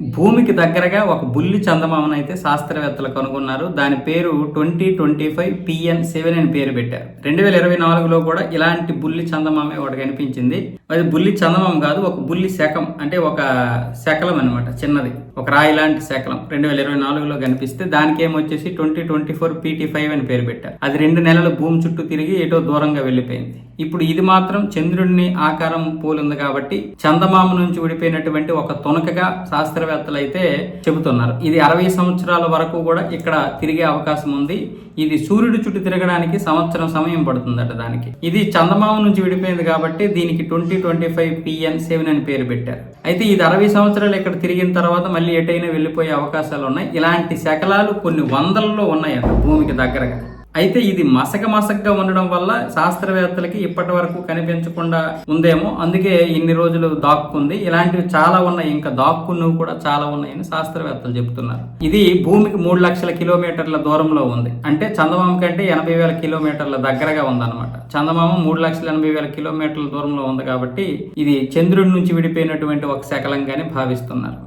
భూమికి దగ్గరగా ఒక బుల్లి చందమామను అయితే శాస్త్రవేత్తలు కనుగొన్నారు. దాని పేరు twenty twenty five PN seven అని పేరు పెట్టారు. రెండు వేల ఇరవై నాలుగులో కూడా ఇలాంటి బుల్లి చందమామే ఒకటి కనిపించింది. అది బుల్లి చందమామ కాదు ఒక బుల్లి శకం అంటే ఒక శకలం అనమాట చిన్నది. ఒక రాయి లాంటి శకలం రెండు వేల ఇరవై నాలుగులో కనిపిస్తే దానికి ఏమొచ్చేసి twenty twenty four PT five అని పేరు పెట్టారు. అది రెండు నెలలు భూమి చుట్టూ తిరిగి ఎటో దూరంగా వెళ్ళిపోయింది. ఇప్పుడు ఇది మాత్రం చంద్రుడిని ఆకారం పోలింది కాబట్టి చందమామ నుంచి విడిపోయినటువంటి ఒక తునకగా శాస్త్రవేత్తలు అయితే చెబుతున్నారు. ఇది అరవై సంవత్సరాల వరకు కూడా ఇక్కడ తిరిగే అవకాశం ఉంది. ఇది సూర్యుడు చుట్టూ తిరగడానికి సంవత్సరం సమయం పడుతుందట దానికి. ఇది చందమామ నుంచి విడిపోయింది కాబట్టి దీనికి twenty twenty five PN seven అని పేరు పెట్టారు. అయితే ఇది అరవై సంవత్సరాలు ఇక్కడ తిరిగిన తర్వాత మళ్ళీ ఎటైనా వెళ్ళిపోయే అవకాశాలు ఉన్నాయి. ఇలాంటి శకలాలు కొన్ని వందలలో ఉన్నాయట భూమికి దగ్గరగా. అయితే ఇది మసక మసకగా ఉండడం వల్ల శాస్త్రవేత్తలకి ఇప్పటి వరకు కనిపించకుండా ఉందేమో. అందుకే ఇన్ని రోజులు దాక్కుంది. ఇలాంటివి చాలా ఉన్నాయి. ఇంకా దాక్కున్నవి కూడా చాలా ఉన్నాయని శాస్త్రవేత్తలు చెబుతున్నారు ఇది భూమికి మూడు లక్షల కిలోమీటర్ల దూరంలో ఉంది. అంటే చందమామ కంటే ఎనభై వేల కిలోమీటర్ల దగ్గరగా ఉందన్నమాట. చందమామ మూడు లక్షల ఎనభై వేల కిలోమీటర్ల దూరంలో ఉంది కాబట్టి ఇది చంద్రుడి నుంచి విడిపోయినటువంటి ఒక శకలంగానే భావిస్తున్నారు.